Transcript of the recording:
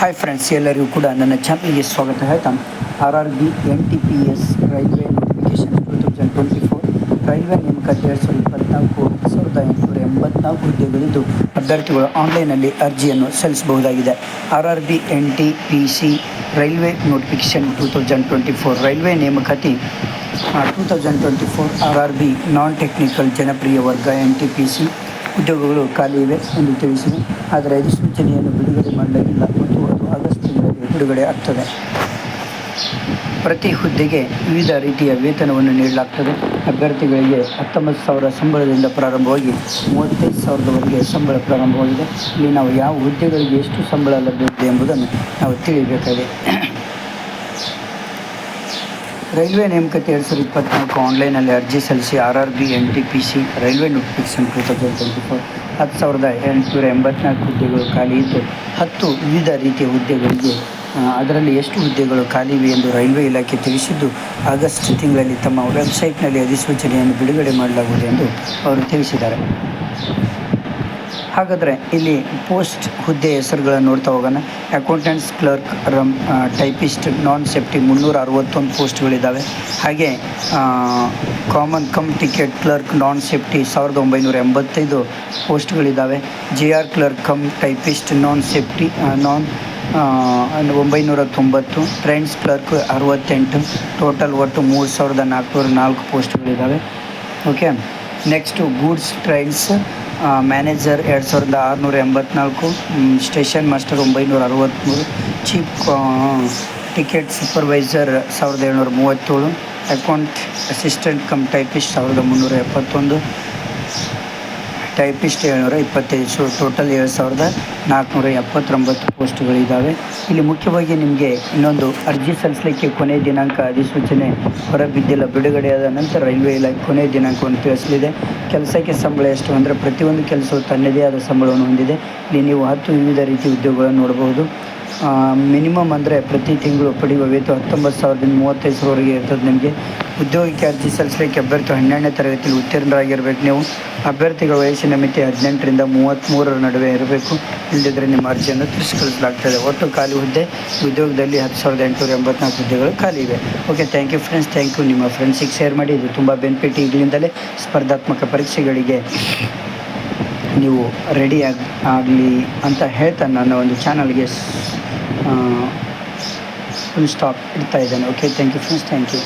Hi friends ಎಲ್ಲರಿಗೂ ಕೂಡ ನನ್ನ ಚಾನಲ್ಗೆ ಸ್ವಾಗತ. ಹೇಳ್ತಾ R R B N T P S railway notification two thousand twenty four railway ನೇಮಕಾತಿ ಎರಡು ಸಾವಿರದ ಇಪ್ಪತ್ನಾಲ್ಕು, ಸಾವಿರದ ಎಂಟುನೂರ ಎಂಬತ್ನಾಲ್ಕು ಹುದ್ದೆಗಳಿದ್ದು ಅಭ್ಯರ್ಥಿಗಳು ಆನ್ಲೈನಲ್ಲಿ ಅರ್ಜಿಯನ್ನು ಸಲ್ಲಿಸಬಹುದಾಗಿದೆ. R R B N T P C railway notification two thousand twenty four railway ನೇಮಕಾತಿ two thousand twenty four R R B non technical ಜನಪ್ರಿಯ ವರ್ಗ ಎನ್ ಟಿ ಪಿ ಸಿ ಉದ್ಯೋಗಗಳು ಖಾಲಿ ಇವೆ ಎಂದು ತಿಳಿಸಿದೆ. ಆದರೆ ಅಧಿಸೂಚನೆಯನ್ನು ಬಿಡುಗಡೆ ಮಾಡಲಾಗಿಲ್ಲ ಮತ್ತು ಅದು ಆಗಸ್ಟ್ ತಿಂಗಳಲ್ಲಿ ಬಿಡುಗಡೆ ಆಗ್ತದೆ. ಪ್ರತಿ ಹುದ್ದೆಗೆ ವಿವಿಧ ರೀತಿಯ ವೇತನವನ್ನು ನೀಡಲಾಗ್ತದೆ. ಅಭ್ಯರ್ಥಿಗಳಿಗೆ ಹತ್ತೊಂಬತ್ತು ಸಾವಿರ ಸಂಬಳದಿಂದ ಪ್ರಾರಂಭವಾಗಿ ಮೂವತ್ತೈದು ಸಾವಿರದವರೆಗೆ ಸಂಬಳ ಪ್ರಾರಂಭವಾಗಿದೆ. ಇಲ್ಲಿ ನಾವು ಯಾವ ಹುದ್ದೆಗಳಿಗೆ ಎಷ್ಟು ಸಂಬಳ ಲಭ್ಯವಿದೆ ಎಂಬುದನ್ನು ನಾವು ತಿಳಿಯಬೇಕಾಗಿದೆ. ರೈಲ್ವೆ ನೇಮಕತಿ ಎರಡು ಸಾವಿರದ ಇಪ್ಪತ್ನಾಲ್ಕು ಆನ್ಲೈನಲ್ಲಿ ಅರ್ಜಿ ಸಲ್ಲಿಸಿ R R B N T P C railway notification two thousand twenty four ಹತ್ತು ಸಾವಿರದ ಎಂಟುನೂರ ಎಂಬತ್ನಾಲ್ಕು ಹುದ್ದೆಗಳು ಖಾಲಿ ಇದ್ದು, ಹತ್ತು ವಿವಿಧ ರೀತಿಯ ಹುದ್ದೆಗಳಿಗೆ ಅದರಲ್ಲಿ ಎಷ್ಟು ಹುದ್ದೆಗಳು ಖಾಲಿ ಇವೆ ಎಂದು ರೈಲ್ವೆ ಇಲಾಖೆ ತಿಳಿಸಿದ್ದು, ಆಗಸ್ಟ್ ತಿಂಗಳಲ್ಲಿ ತಮ್ಮ ವೆಬ್ಸೈಟ್ನಲ್ಲಿ ಅಧಿಸೂಚನೆಯನ್ನು ಬಿಡುಗಡೆ ಮಾಡಲಾಗುವುದು ಎಂದು ಅವರು ತಿಳಿಸಿದ್ದಾರೆ. ಹಾಗಾದರೆ ಇಲ್ಲಿ ಪೋಸ್ಟ್ ಹುದ್ದೆ ಹೆಸರುಗಳನ್ನು ನೋಡ್ತಾ ಹೋಗೋಣ. Accountants clerk cum typist non safety ಮುನ್ನೂರ ಅರವತ್ತೊಂದು ಪೋಸ್ಟ್ಗಳಿದ್ದಾವೆ. ಹಾಗೆ common cum ticket clerk non safety ಸಾವಿರದ ಒಂಬೈನೂರ ಎಂಬತ್ತೈದು ಪೋಸ್ಟ್ಗಳಿದ್ದಾವೆ. J R clerk cum typist non safety ನಾನ್ ಒಂಬೈನೂರ ತೊಂಬತ್ತು ಟ್ರೈನ್ಸ್ ಕ್ಲರ್ಕ್ ಅರವತ್ತೆಂಟು ಟೋಟಲ್ ಒಟ್ಟು ಮೂರು ಸಾವಿರದ ನಾಲ್ಕುನೂರ ನಾಲ್ಕು ಪೋಸ್ಟ್ಗಳಿದ್ದಾವೆ okay next goods trains manager ಎರಡು ಸಾವಿರದ ಆರುನೂರ ಎಂಬತ್ನಾಲ್ಕು ಸ್ಟೇಷನ್ ಮಾಸ್ಟರ್ ಒಂಬೈನೂರ ಅರವತ್ತ್ಮೂರು ಚೀಫ್ ಟಿಕೆಟ್ ಸೂಪರ್ವೈಸರ್ ಸಾವಿರದ ಏಳ್ನೂರ ಮೂವತ್ತೇಳು ಅಕೌಂಟ್ ಅಸಿಸ್ಟೆಂಟ್ ಕಮ್ ಟೈಪಿಸ್ಟ್ ಸಾವಿರದ ಮುನ್ನೂರ ಎಪ್ಪತ್ತೊಂದು ಟೈಪಿಸ್ಟ್ ಏಳ್ನೂರ ಇಪ್ಪತ್ತೈದು ಸೊ ಟೋಟಲ್ ಏಳು ಸಾವಿರದ ನಾಲ್ಕುನೂರ ಎಪ್ಪತ್ತೊಂಬತ್ತು ಪೋಸ್ಟ್ಗಳಿದ್ದಾವೆ ಇಲ್ಲಿ ಮುಖ್ಯವಾಗಿ ನಿಮಗೆ ಇನ್ನೊಂದು ಅರ್ಜಿ ಸಲ್ಲಿಸಲಿಕ್ಕೆ ಕೊನೆಯ ದಿನಾಂಕ ಅಧಿಸೂಚನೆ ಹೊರಬಿದ್ದಿಲ್ಲ. ಬಿಡುಗಡೆಯಾದ ನಂತರ ರೈಲ್ವೆ ಇಲಾಖೆ ಕೊನೆಯ ದಿನಾಂಕವನ್ನು ತಿಳಿಸಲಿದೆ. ಕೆಲಸಕ್ಕೆ ಸಂಬಳ ಎಷ್ಟು ಅಂದರೆ ಪ್ರತಿಯೊಂದು ಕೆಲಸವು ತನ್ನದೇ ಆದ ಸಂಬಳವನ್ನು ಹೊಂದಿದೆ. ಇಲ್ಲಿ ನೀವು ಹತ್ತು ವಿವಿಧ ರೀತಿ ಉದ್ಯೋಗಗಳನ್ನು ನೋಡಬಹುದು. ಮಿನಿಮಮ್ ಅಂದರೆ ಪ್ರತಿ ತಿಂಗಳು ಪಡೆಯುವ ವೇತನ ಹತ್ತೊಂಬತ್ತು ಸಾವಿರದಿಂದ ಮೂವತ್ತೈದು ಸಾವಿರವರೆಗೆ ಇರ್ತದೆ ನಿಮಗೆ. ಉದ್ಯೋಗಕ್ಕೆ ಅರ್ಜಿ ಸಲ್ಲಿಸಲಿಕ್ಕೆ ಅಭ್ಯರ್ಥಿ ಹನ್ನೆರಡನೇ ತರಗತಿಯಲ್ಲಿ ಉತ್ತೀರ್ಣರಾಗಿರ್ಬೇಕು ನೀವು. ಅಭ್ಯರ್ಥಿಗಳ ವಯಸ್ಸಿನ ಮಿತಿ ಹದಿನೆಂಟರಿಂದ ಮೂವತ್ತ್ಮೂರರ ನಡುವೆ ಇರಬೇಕು. ಇಲ್ಲದಿದ್ದರೆ ನಿಮ್ಮ ಅರ್ಜಿಯನ್ನು ತಿರಸ್ಕರಿಸಲಾಗ್ತದೆ ಒಟ್ಟು ಖಾಲಿ ಹುದ್ದೆ ಉದ್ಯೋಗದಲ್ಲಿ ಹತ್ತು ಸಾವಿರದ ಎಂಟುನೂರ ಎಂಬತ್ನಾಲ್ಕು ಹುದ್ದೆಗಳು ಖಾಲಿ ಇವೆ. Okay thank you friends thank you ನಿಮ್ಮ ಫ್ರೆಂಡ್ಸಿಗೆ ಶೇರ್ ಮಾಡಿ. ಇದು ತುಂಬ ಬೆನಿಫಿಟ್ ಈಗಲಿಂದಲೇ ಸ್ಪರ್ಧಾತ್ಮಕ ಪರೀಕ್ಷೆಗಳಿಗೆ ನೀವು ರೆಡಿ ಆಗಿ ಆಗಲಿ ಅಂತ ಹೇಳ್ತಾ ನನ್ನ ಒಂದು ಚಾನಲ್ಗೆ ಫುಲ್ ಸ್ಟಾಪ್ ಇಡ್ತಾ ಇದ್ದೇನೆ. Okay thank you friends thank you